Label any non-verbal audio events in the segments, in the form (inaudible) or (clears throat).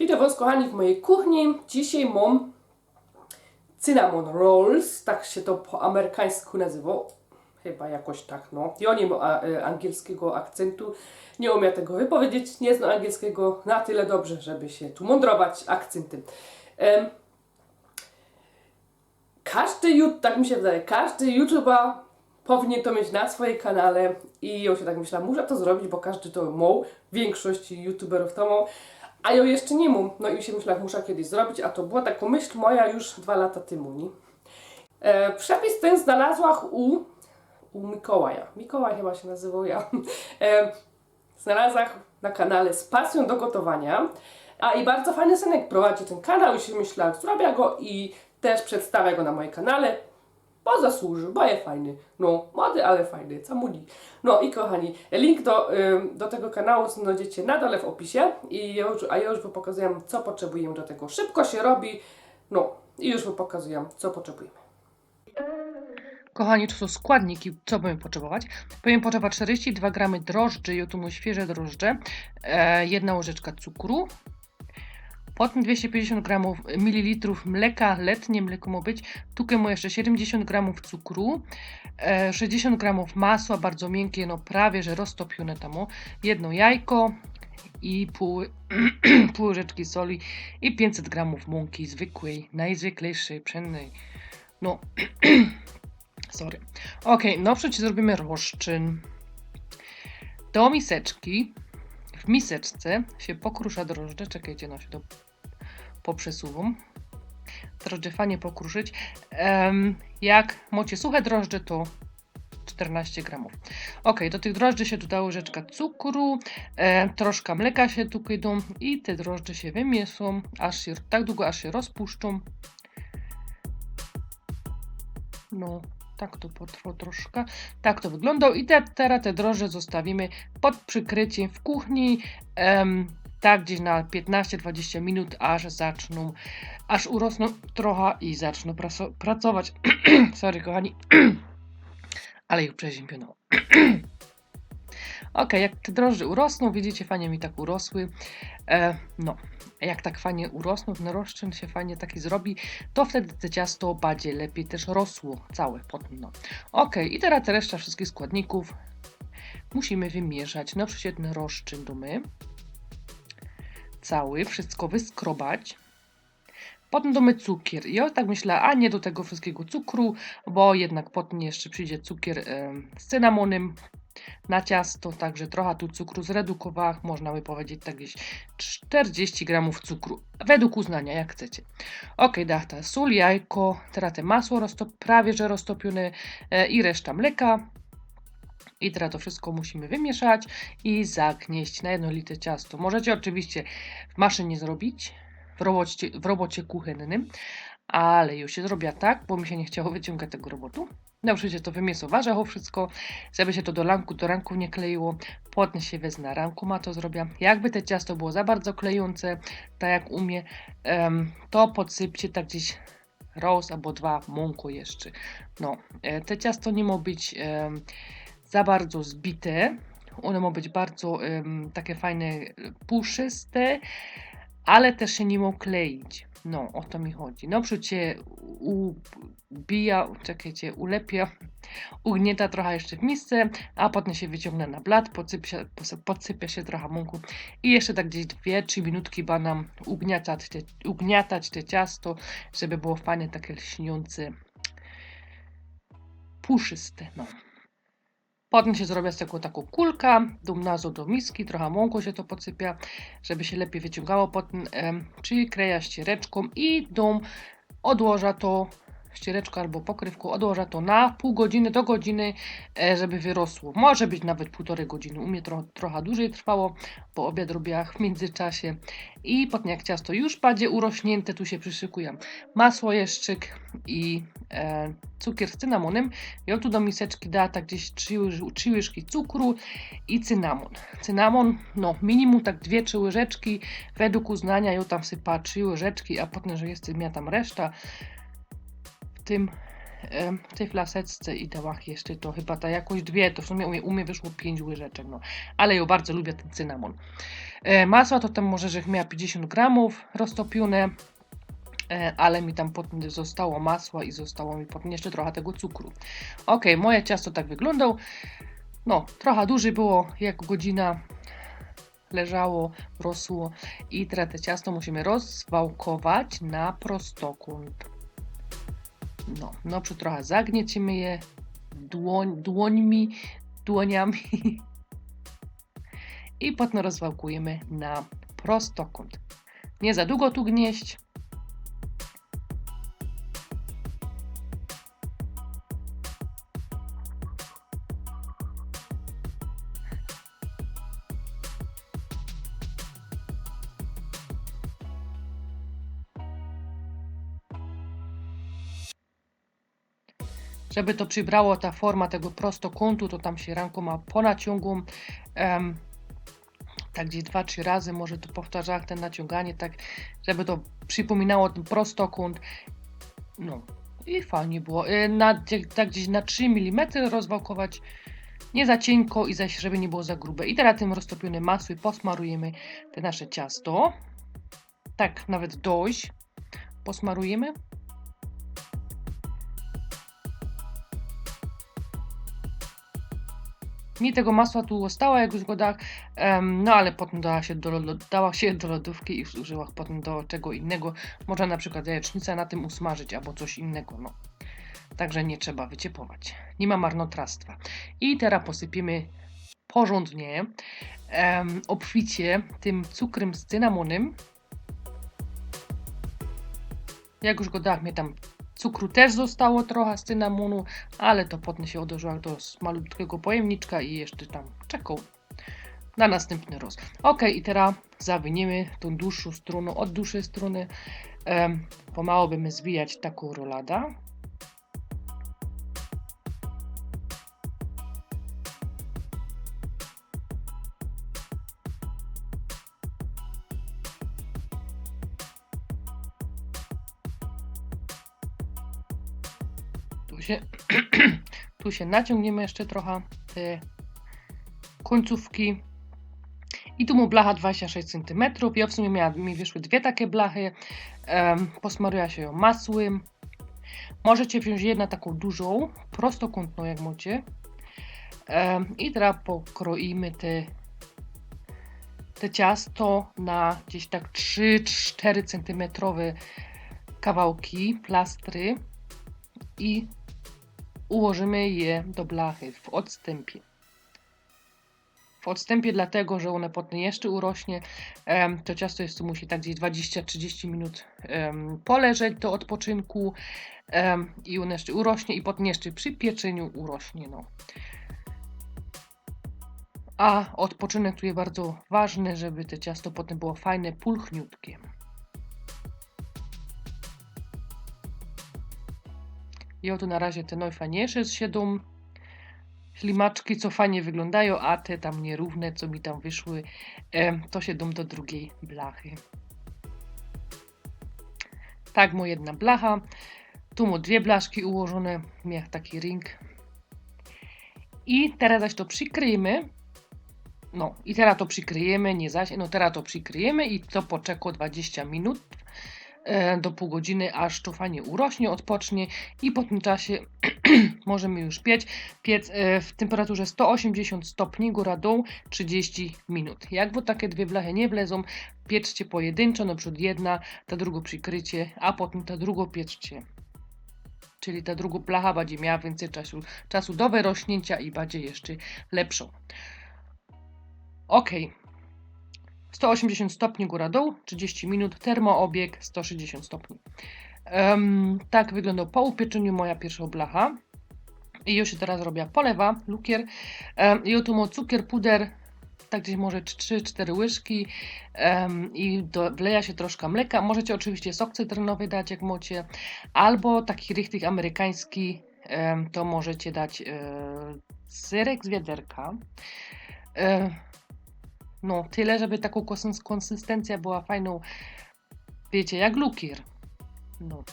Witam Was kochani w mojej kuchni. Dzisiaj mam cinnamon rolls, tak się to po amerykańsku nazywa. Chyba jakoś tak, no. Ja nie mam e, angielskiego akcentu, nie umiem tego wypowiedzieć, nie znam angielskiego na tyle dobrze, żeby się tu mądrować akcentem. Em, każdy, tak mi się wydaje, każdy YouTuber powinien to mieć na swoim kanale i ja się tak myślałam, muszę to zrobić, bo każdy to ma, większość YouTuberów to ma, a ja jeszcze nie mam. No i się myślałam, muszę kiedyś zrobić, a to była taka myśl moja już dwa lata temu, nie? E, przepis ten znalazłam u, u Mikołaja. Mikołaj chyba się nazywał ja. E, znalazłam na kanale z pasją do gotowania. A i bardzo fajny synek prowadzi ten kanał i się myślałam, zrobię go i też przedstawię go na moim kanale, bo zasłużył, bo jest fajny. No, młody, ale fajny, co muli. No i kochani, link do, do tego kanału znajdziecie na dole w opisie, i już, a ja już Wam pokazuję, co potrzebujemy do tego. Szybko się robi, no i już Wam pokazuję, co potrzebujemy. Kochani, to są składniki, co będziemy potrzebować. Będziemy potrzebować 42 gramy drożdży, ja tu mam świeże drożdże, e, jedna łyżeczka cukru, potem 250 gramów mililitrów mleka, letnie mleko ma być, tukę mu jeszcze 70 gramów cukru, e, 60 gramów masła, bardzo miękkie, no prawie, że roztopione tam, o. jedno jajko i pół, (clears throat) pół łyżeczki soli i 500 gramów mąki zwykłej, najzwyklejszej, pszennej. No, (clears throat) Sorry. Ok, no przecież zrobimy rozczyn. Do miseczki, w miseczce się pokrusza drożdże. Czekajcie, no się to poprzesuwam. Drożdże fajnie pokruszyć. Jak macie suche drożdże, to 14 gramów. Ok, do tych drożdży się dodało łyżeczka cukru, e, troszkę mleka się tu idą i te drożdże się wymieszą, aż się, tak długo, aż się rozpuszczą. No, tak to potrwa troszkę. Tak to wygląda. I te, teraz te drożdże zostawimy pod przykryciem w kuchni. Tak gdzieś na 15-20 minut, aż zaczną, aż urosną trochę i zaczną pracować. (clears throat) Sorry, kochani. (clears throat) Ale już przeziębiono. (clears throat) Ok, jak te drożdże urosną, widzicie, fajnie mi tak urosły. E, no, jak tak fajnie urosną, ten rozczyn się fajnie taki zrobi, to wtedy te ciasto będzie lepiej też rosło całe potem. No. Ok, i teraz te reszta wszystkich składników musimy wymieszać. No przecież ten rozczyn domy. Cały, wszystko wyskrobać. Potem domy cukier. Ja tak myślę, a nie do tego wszystkiego cukru, bo jednak potem jeszcze przyjdzie cukier z cynamonem na ciasto, także trochę tu cukru zredukować, można by powiedzieć tak gdzieś 40 gramów cukru, według uznania, jak chcecie. Ok, dachta, sól, jajko, teraz te masło roztop, prawie że roztopione e, i reszta mleka. I teraz to wszystko musimy wymieszać i zagnieść na jednolite ciasto. Możecie oczywiście w maszynie zrobić, w robocie, w robocie kuchennym, ale już się zrobiła tak, bo mi się nie chciało wyciągać tego robotu. Przecież to wymiesowa ho wszystko, żeby się to do ranku, do ranków nie kleiło. Potem się wezmę na ranku, ma to zrobię. Jakby te ciasto było za bardzo klejące, tak jak umie, em, to podsypcie tak gdzieś roz albo dwa mąko jeszcze. No, e, te ciasto nie ma być em, za bardzo zbite. One ma być bardzo em, takie fajne, puszyste, ale też się nie mogą kleić. No, o to mi chodzi. No, przecież ubija, czekajcie, ulepia, ugnieta trochę jeszcze w misce, a potem się wyciągnie na blat, podsypia, podsypia się trochę mąku i jeszcze tak gdzieś 2-3 minutki ba nam ugniatać te, ugniatać te ciasto, żeby było fajne, takie lśniące, puszyste, no. Potem się zrobi z taką taką kulka, dumnazu do miski, trochę mąku się to podsypia, żeby się lepiej wyciągało. Potem em, przykleja ściereczką i dom odłoża to ściereczką albo pokrywką, odłoża to na pół godziny do godziny, e, żeby wyrosło. Może być nawet półtorej godziny. U mnie tro, trochę dłużej trwało, bo obiad robiłam w międzyczasie. I potem jak ciasto już będzie urośnięte, tu się przyszykuję masło jeszczyk i e, cukier z cynamonem. Ja tu do miseczki da tak gdzieś 3, łyż- trzy łyżki cukru i cynamon. Cynamon, no minimum tak 2-3 łyżeczki. Według uznania ja tam sypa 3 łyżeczki, a potem, że jest ja tam reszta. Tym w tej flaseczce i dałach jeszcze to chyba ta jakoś dwie, to w sumie u mnie, u mnie wyszło pięć łyżeczek, no. Ale ja bardzo lubię ten cynamon. E, masła to tam może, że miała 50 gramów roztopione, e, ale mi tam potem zostało masła i zostało mi potem jeszcze trochę tego cukru. Ok, moje ciasto tak wyglądał. No, trochę dłużej było, jak godzina leżało, rosło i teraz te ciasto musimy rozwałkować na prostokąt. No, no trochę zagniecimy je dłoń, dłońmi, dłoniami i potem rozwałkujemy na prostokąt. Nie za długo tu gnieść. Żeby to przybrało ta forma tego prostokątu, to tam się rękoma ponaciągą. em, tak gdzieś dwa, trzy razy może to powtarzać ten naciąganie, tak żeby to przypominało ten prostokąt. No i fajnie było. Y, Na, tak gdzieś na 3 mm rozwałkować. Nie za cienko i zaś, żeby nie było za grube. I teraz tym roztopionym masłem posmarujemy te nasze ciasto. Tak, nawet dość. Posmarujemy. Mi tego masła tu zostało, jak już go da, em, no ale potem dała się, do, dała się do lodówki i użyła potem do czego innego. Można na przykład jajecznicę na tym usmażyć albo coś innego, no. Także nie trzeba wyciepować. Nie ma marnotrawstwa. I teraz posypiemy porządnie, em, obficie tym cukrem z cynamonem. Jak już go dałem, mnie tam cukru też zostało trochę z cynamonu, ale to potem się odłożyła do malutkiego pojemniczka i jeszcze tam czekał na następny roz. Ok, i teraz zawiniemy tą dłuższą stroną od dłuższej strony. Um, pomału będziemy zwijać taką roladę. Tu się, (clears throat) tu się naciągniemy jeszcze trochę te końcówki. I tu mu blacha 26 cm. Ja w sumie miała, mi wyszły dwie takie blachy. Um, posmaruję się ją masłem. Możecie wziąć jedną taką dużą, prostokątną jak macie. I teraz pokroimy te, te ciasto na gdzieś tak 3-4 cm kawałki, plastry i ułożymy je do blachy w odstępie. W odstępie dlatego, że one potem jeszcze urośnie. To ciasto jest tu musi tak gdzieś 20-30 minut poleżeć do odpoczynku i one jeszcze urośnie i potem jeszcze przy pieczeniu urośnie. No. A odpoczynek tu jest bardzo ważny, żeby to ciasto potem było fajne, pulchniutkie. I oto na razie te najfajniejsze z siedzą ślimaczki, co fajnie wyglądają, a te tam nierówne, co mi tam wyszły, to się dom do drugiej blachy. Tak, mu jedna blacha. Tu mu dwie blaszki ułożone, miał taki ring. I teraz zaś to przykryjemy. No, i teraz to przykryjemy, nie zaś, no teraz to przykryjemy i to poczeka 20 minut do pół godziny, aż to fajnie urośnie, odpocznie i po tym czasie (clears throat) możemy już piec. Piec e, w temperaturze 180 stopni, góra dół 30 minut. Jak bo takie dwie blachy nie wlezą, pieczcie pojedynczo, na przykład jedna, ta druga przykrycie, a potem ta drugą pieczcie. Czyli ta druga blacha będzie miała więcej czasu, czasu do wyrośnięcia i będzie jeszcze lepszą. Ok. 180 stopni góra dół, 30 minut, termoobieg 160 stopni. Em, tak wygląda po upieczeniu moja pierwsza blacha. I już się teraz robię polewa, lukier. Um, I oto cukier, puder, tak gdzieś może 3-4 łyżki em, i do, wleja się troszkę mleka. Możecie oczywiście sok cytrynowy dać jak mocie, albo taki richtig amerykański, em, to możecie dać e, syrek z wiaderka. E, no, tyle, żeby taką konsys- konsystencja była fajną, wiecie, jak lukier. No.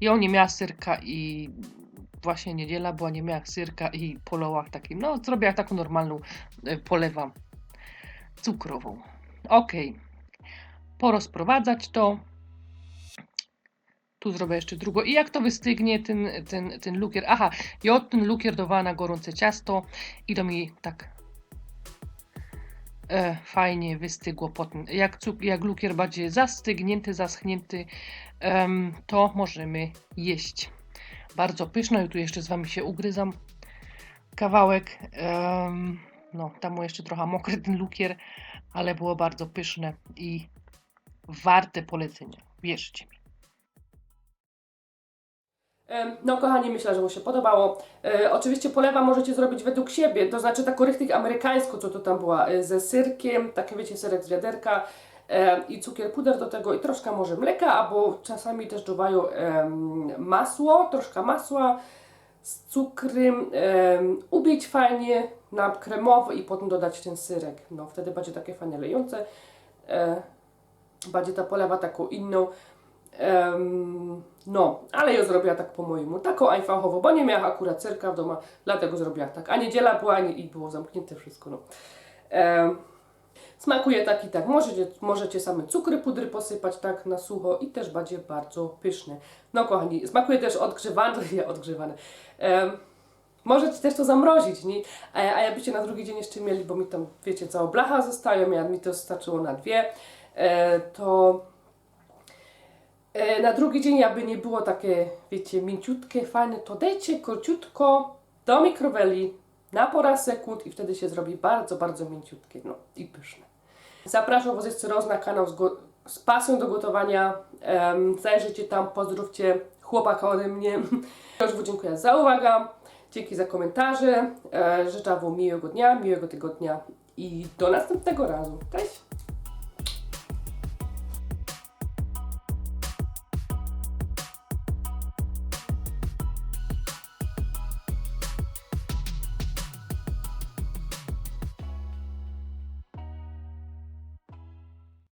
Ja nie miała syrka i właśnie niedziela była, nie miała syrka i polołach takim, no zrobiła taką normalną e, polewę cukrową. Ok. Porozprowadzać to. Tu zrobię jeszcze drugą. I jak to wystygnie, ten, ten, ten lukier. Aha, ja ten lukier dawała na gorące ciasto i to mi tak e, fajnie wystygło potem. Jak, cuk- jak lukier będzie zastygnięty, zaschnięty, em, to możemy jeść. Bardzo pyszno i tu jeszcze z Wami się ugryzam kawałek. em, no, tam mu jeszcze trochę mokry ten lukier, ale było bardzo pyszne i warte polecenia. Wierzcie mi. No kochani, myślę, że mu się podobało. E, oczywiście polewa możecie zrobić według siebie, to znaczy taką richtig amerykańską, co to tam była, e, ze syrkiem, taki wiecie, serek z wiaderka e, i cukier puder do tego i troszkę może mleka, albo czasami też dodają em, masło, troszkę masła z cukrem, em, ubić fajnie na kremowo i potem dodać ten syrek. No wtedy będzie takie fajnie lejące. E, będzie ta polewa taką inną. Em, no, ale ja zrobiła tak po mojemu, taką einfachową, bo nie miała akurat cyrka w domu, dlatego zrobiła tak. A niedziela była nie, i było zamknięte wszystko. No. Em, smakuje tak i tak. Możecie, możecie same cukry, pudry posypać tak na sucho i też będzie bardzo pyszny. No kochani, smakuje też odgrzewane, (laughs) odgrzewane. Em, Możecie też to zamrozić, nie? A, a jakbyście na drugi dzień jeszcze mieli, bo mi tam, wiecie, cała blacha zostaje, ja, mi to starczyło na dwie, e, to e, na drugi dzień, jakby nie było takie, wiecie, mięciutkie, fajne, to dajcie króciutko do mikroweli na pora sekund i wtedy się zrobi bardzo, bardzo mięciutkie, no i pyszne. Zapraszam Was jeszcze raz na kanał z, z pasją do gotowania. Um, zajrzyjcie tam, pozdrówcie chłopaka ode mnie. (laughs) Już Wam dziękuję za uwagę. Dzięki za komentarze. E, życzę Wam miłego dnia, miłego tygodnia i do następnego razu. Cześć!